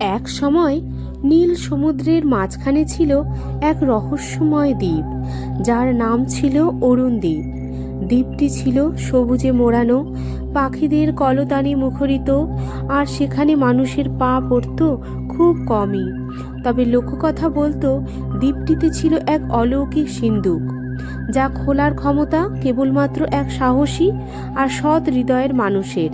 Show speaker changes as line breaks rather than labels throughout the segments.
এক সময় নীল সমুদ্রের মাঝখানে ছিল এক রহস্যময় দ্বীপ, যার নাম ছিল অরুণ দ্বীপ। দ্বীপটি ছিল সবুজে মোড়ানো, পাখিদের কলতানি মুখরিত, আর সেখানে মানুষের পা পড়ত খুব কমই। তবে লোককথা বলতো, দ্বীপটিতে ছিল এক অলৌকিক সিন্দুক যা খোলার ক্ষমতা কেবলমাত্র এক সাহসী আর সৎ হৃদয়ের মানুষের।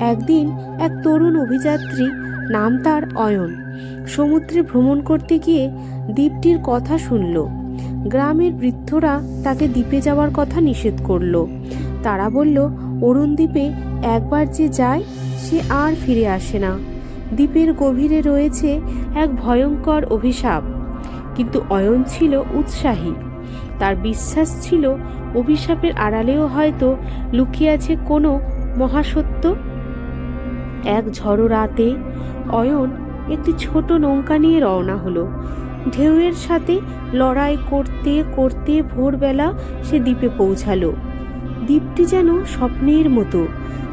একদিন এক তরুণ অভিযাত্রী নাম তার অয়ন। সমুদ্রে ভ্রমণ করতে গিয়ে দ্বীপটির কথা শুনল। গ্রামের বৃদ্ধরা তাকে দ্বীপে যাওয়ার কথা নিষেধ করল। তারা বলল, অরুণ দ্বীপে একবার যে যায়, সে আর ফিরে আসে না। দ্বীপের গভীরে রয়েছে এক ভয়ঙ্কর অভিশাপ। কিন্তু অয়ন ছিল উৎসাহী। তার বিশ্বাস ছিল, অভিশাপের আড়ালেও হয়তো লুকিয়ে আছে কোনো মহাসত্য। এক ঝড়ো রাতে অয়ন একটি ছোট নৌকা নিয়ে রওনা হলো। ঢেউয়ের সাথে লড়াই করতে করতে ভোরবেলা সে দ্বীপে পৌঁছালো। দ্বীপটি যেন স্বপ্নের মতো।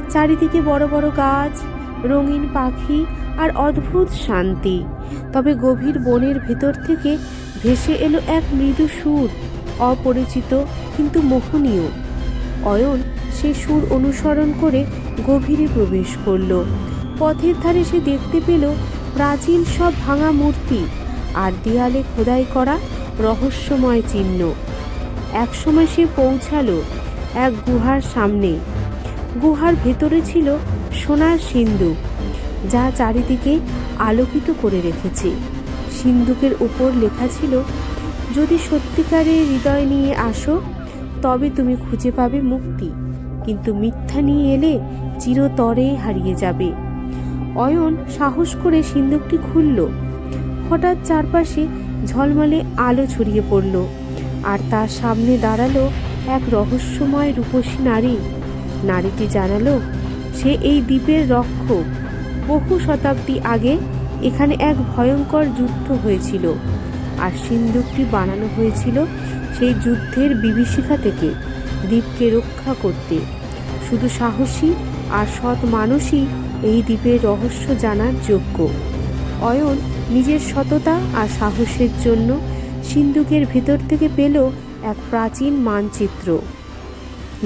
চারিদিকে বড় বড় গাছ, রঙিন পাখি আর অদ্ভুত শান্তি। তবে গভীর বনের ভেতর থেকে ভেসে এলো এক মৃদু সুর, অপরিচিত কিন্তু মোহনীয়। অয়ন সে সুর অনুসরণ করে গভীরে প্রবেশ করল। পথের ধারে সে দেখতে পেল প্রাচীন সব ভাঙা মূর্তি আর দেয়ালে খোদাই করা রহস্যময় চিহ্ন। একসময় সে পৌঁছালো এক গুহার সামনে। গুহার ভেতরে ছিল সোনার সিন্দুক, যা চারিদিকে আলোকিত করে রেখেছে। সিন্দুকের উপর লেখা ছিল, যদি সত্যিকারের হৃদয় নিয়ে আসো তবে তুমি খুঁজে পাবে মুক্তি। কিন্তু মিথ্যা নিয়ে এলে চিরতরে হারিয়ে যাবে। অয়ন সাহস করে সিন্দুকটি খুলল। হঠাৎ চারপাশে ঝলমলে আলো ছড়িয়ে পড়ল। আর তার সামনে দাঁড়াল এক রহস্যময় রূপসী নারী। নারীটি জানালো, সে এই দ্বীপের রক্ষক। বহু শতাব্দী আগে এখানে এক ভয়ঙ্কর যুদ্ধ হয়েছিল। আর বানানো হয়েছিল সেই যুদ্ধের বিভীষিকা থেকে দ্বীপকে রক্ষা করতে। শুধু সাহসী আর সৎ মানুষই এই দ্বীপের রহস্য জানার যোগ্য। অয়ন নিজের সততা আর সাহসের জন্য সিন্ধুকের ভেতর থেকে পেল এক প্রাচীন মানচিত্র,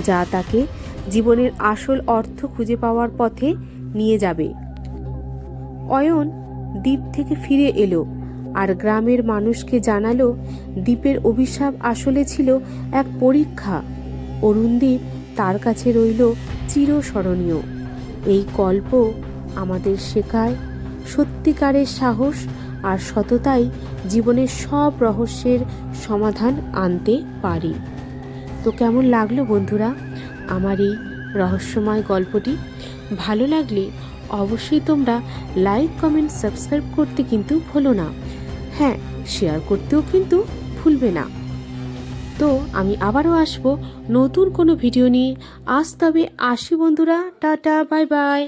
যা তাকে জীবনের আসল অর্থ খুঁজে পাওয়ার পথে নিয়ে যাবে। অয়ন দ্বীপ থেকে ফিরে এলো। আর গ্রামের মানুষকে জানালো, দ্বীপের অভিশাপ আসলে ছিল এক পরীক্ষা অরুণদ্বীপ তার কাছে রইল চিরস্মরণীয়। এই গল্প আমাদের শেখায় সত্যিকারের সাহস আর সততাই জীবনের সব রহস্যের সমাধান আনতে পারি। তো কেমন লাগল বন্ধুরা আমার এই রহস্যময় গল্পটি? ভালো লাগলে অবশ্যই তোমরা লাইক, কমেন্ট, সাবস্ক্রাইব করতে কিন্তু ভুলো না। হ্যাঁ শেয়ার করতেও কিন্তু ভুলবে না। তো আমি আবারও আসব নতুন কোনো ভিডিও নিয়ে। আজ তবে আসি বন্ধুরা, টাটা বাই বাই